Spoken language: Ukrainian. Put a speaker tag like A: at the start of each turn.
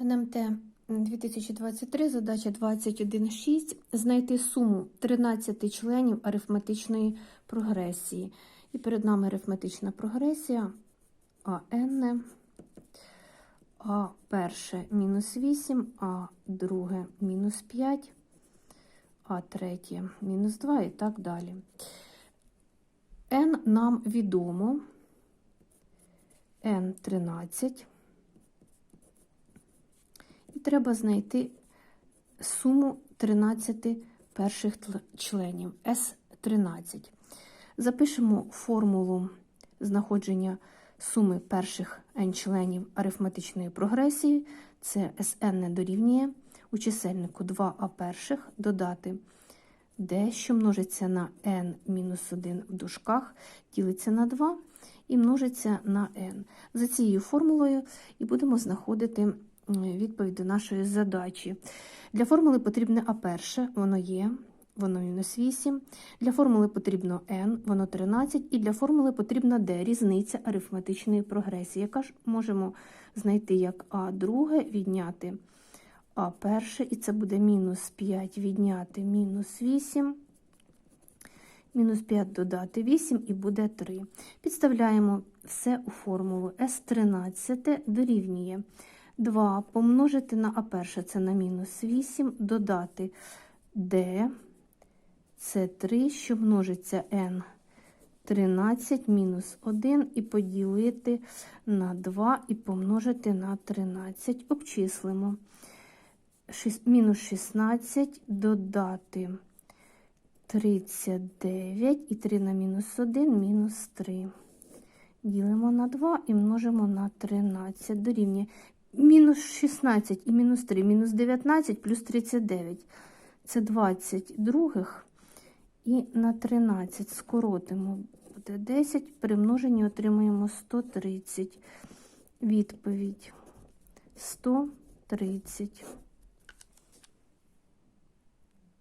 A: НМТ 2023, задача 21.6. Знайти суму 13 членів арифметичної прогресії. І перед нами арифметична прогресія АН, А перше мінус 8, А друге мінус 5, А третє мінус 2 і так далі. N нам відомо. N 13. Треба знайти суму 13 перших членів С13. Запишемо формулу знаходження суми перших n членів арифметичної прогресії. Це Sn не дорівнює у чисельнику 2а перших додати d, що множиться на n-1 в дужках, ділиться на 2 і множиться на n. За цією формулою і будемо знаходити відповідь до нашої задачі. Для формули потрібне А перше, воно є, воно мінус 8. Для формули потрібно n, воно 13. І для формули потрібна d, різниця арифметичної прогресії, яка ж можемо знайти як А друге відняти А перше, і це буде мінус 5 відняти мінус 8. Мінус 5 додати 8 і буде 3. Підставляємо все у формулу С13 дорівнює 2 помножити на А1, це на мінус 8, додати D, це 3, що множиться N 13 мінус 1 і поділити на 2 і помножити на 13. Обчислимо. Мінус 16 додати 39 і 3 на мінус 1 мінус 3. Ділимо на 2 і множимо на 13. Дорівнює мінус 16 і мінус 3, мінус 19 плюс 39. Це 20 других. І на 13 скоротимо. Буде 10. При множенні отримуємо 130. Відповідь 130.